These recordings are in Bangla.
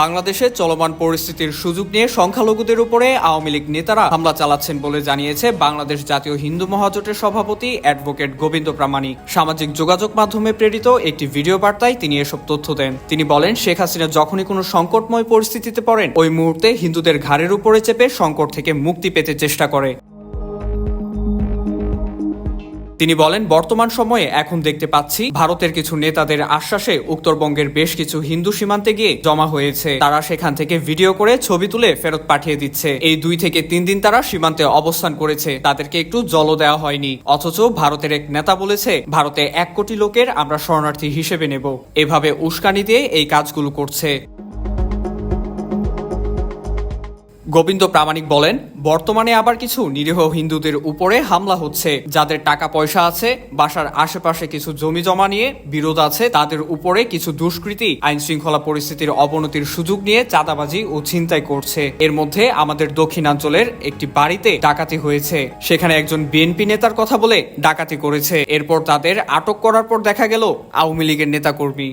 বাংলাদেশে চলমান পরিস্থিতির সুযোগ নিয়ে সংখ্যালঘুদের উপরে আওয়ামী লীগ নেতারা হামলা চালাচ্ছেন বলে জানিয়েছে বাংলাদেশ জাতীয় হিন্দু মহাজোটের সভাপতি অ্যাডভোকেট গোবিন্দ প্রামাণিক। সামাজিক যোগাযোগ মাধ্যমে প্রেরিত একটি ভিডিও বার্তায় তিনি এসব তথ্য দেন। তিনি বলেন, শেখ হাসিনা যখনই কোনো সংকটময় পরিস্থিতিতে পড়েন, ওই মুহূর্তে হিন্দুদের ঘাড়ের উপরে চেপে সংকট থেকে মুক্তি পেতে চেষ্টা করে। তিনি বলেন, বর্তমান সময়ে এখন দেখতে পাচ্ছি ভারতের কিছু নেতাদের আশ্বাসে উত্তরবঙ্গের বেশ কিছু হিন্দু সীমান্তে গিয়ে জমা হয়েছে। তারা সেখান থেকে ভিডিও করে ছবি তুলে ফেরত পাঠিয়ে দিচ্ছে। এই দুই থেকে তিন দিন তারা সীমান্তে অবস্থান করেছে। তাদেরকে একটু জল দেওয়া হয়নি। অথচ ভারতের এক নেতা বলেছে, ভারতে এক কোটি লোকের আমরা শরণার্থী হিসেবে নেব। এভাবে উস্কানি দিয়ে এই কাজগুলো করছে। গোবিন্দ প্রামাণিক বলেন, বর্তমানে আবার কিছু নিরীহ হিন্দুদের উপরে হামলা হচ্ছে। যাদের টাকা পয়সা আছে, বাসার আশেপাশে কিছু জমি জমা নিয়ে বিরোধ আছে, তাদের উপরে কিছু দুষ্কৃতী আইন শৃঙ্খলা পরিস্থিতির অবনতির সুযোগ নিয়ে চাঁদাবাজি ও ছিনতাই করছে। এর মধ্যে আমাদের দক্ষিণাঞ্চলের একটি বাড়িতে ডাকাতি হয়েছে। সেখানে একজন বিএনপি নেতার কথা বলে ডাকাতি করেছে। এরপর তাদের আটক করার পর দেখা গেল, আওয়ামী লীগের নেতাকর্মী।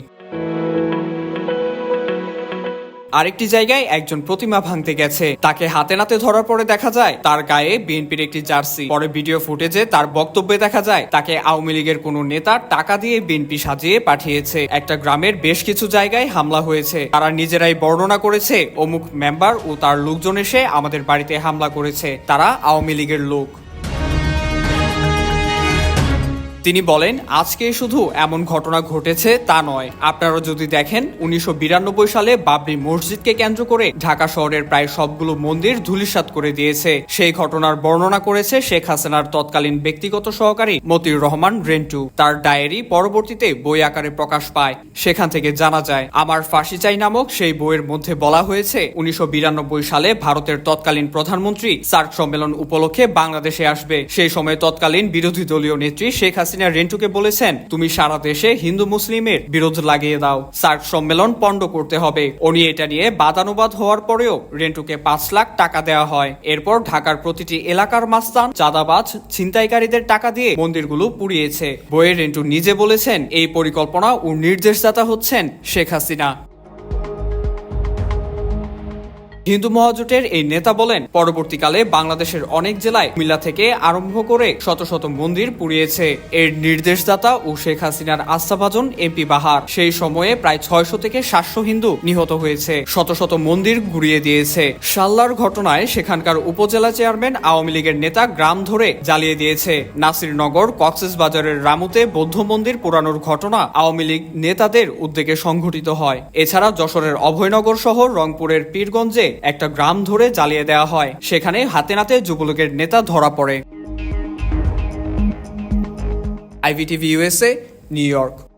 আরেকটি জায়গায় একজন প্রতিমা ভাঙতে গেছে। তাকে হাতে নাতে ধরার পরে দেখা যায়, তার গায়ে বিএনপির একটি জার্সি। পরে ভিডিও ফুটেজে তার বক্তব্যে দেখা যায়, তাকে আওয়ামী লীগের কোনো নেতা টাকা দিয়ে বিএনপি সাজিয়ে পাঠিয়েছে। একটা গ্রামের বেশ কিছু জায়গায় হামলা হয়েছে। তারা নিজেরাই বর্ণনা করেছে, অমুক মেম্বার ও তার লোকজন এসে আমাদের বাড়িতে হামলা করেছে। তারা আওয়ামী লীগের লোক। তিনি বলেন, আজকে শুধু এমন ঘটনা ঘটেছে তা নয়। আপনারা যদি দেখেন, উনিশশো সালে বাবরি মসজিদকে কেন্দ্র করে ঢাকা শহরের প্রায় সবগুলো মন্দির ধূলিসাৎ করে দিয়েছে। সেই ঘটনার বর্ণনা করেছে শেখ হাসিনার তৎকালীন ব্যক্তিগত সহকারী মতিউর রহমান রেন্টু। তার ডায়েরি পরবর্তীতে বই আকারে প্রকাশ পায়। সেখান থেকে জানা যায়, আমার ফাঁসি চাই নামক সেই বইয়ের মধ্যে বলা হয়েছে, উনিশশো বিরানব্বই সালে ভারতের তৎকালীন প্রধানমন্ত্রী সার্ক সম্মেলন উপলক্ষে বাংলাদেশে আসবে। সেই সময় তৎকালীন বিরোধী দলীয় নেত্রী শেখ হাসিনা রেন্টুকে বলেছেন, তুমি সারা দেশে হিন্দু মুসলিমের বিরোধ লাগিয়ে দাও। সার্ক সম্মেলন পণ্ড করতে হবে। উনি এটা নিয়ে বাদানুবাদ হওয়ার পরেও রেন্টুকে পাঁচ লাখ টাকা দেওয়া হয়। এরপর ঢাকার প্রতিটি এলাকার মাস্তান, চাঁদাবাজ, ছিনতাইকারীদের টাকা দিয়ে মন্দিরগুলো পুড়িয়েছে। বইয়ের রেন্টু নিজে বলেছেন, এই পরিকল্পনা ও নির্দেশদাতা হচ্ছেন শেখ হাসিনা। হিন্দু মহাজোটের এই নেতা বলেন, পরবর্তীকালে বাংলাদেশের অনেক জেলায় কুমিল্লা থেকে আরম্ভ করে শত শত মন্দির পুড়িয়েছে। এর নির্দেশদাতা ও শেখ হাসিনার আস্থাভাজন এমপি বাহার। সেই সময়ে প্রায় ছয়শো থেকে সাতশো হিন্দু নিহত হয়েছে। শত শত মন্দির ঘুরিয়ে দিয়েছে। সাল্লার ঘটনায় সেখানকার উপজেলা চেয়ারম্যান আওয়ামী লীগের নেতা গ্রাম ধরে জ্বালিয়ে দিয়েছে। নাসিরনগর কক্সেস বাজারের রামুতে বৌদ্ধ মন্দির পোড়ানোর ঘটনা আওয়ামী লীগ নেতাদের উদ্যোগে সংঘটিত হয়। এছাড়া যশোরের অভয়নগর শহর রংপুরের পীরগঞ্জে একটা গ্রাম ধরে জ্বালিয়ে দেওয়া হয়। সেখানে হাতে নাতে যুবলীগের নেতা ধরা পড়ে। IVTV USA New York.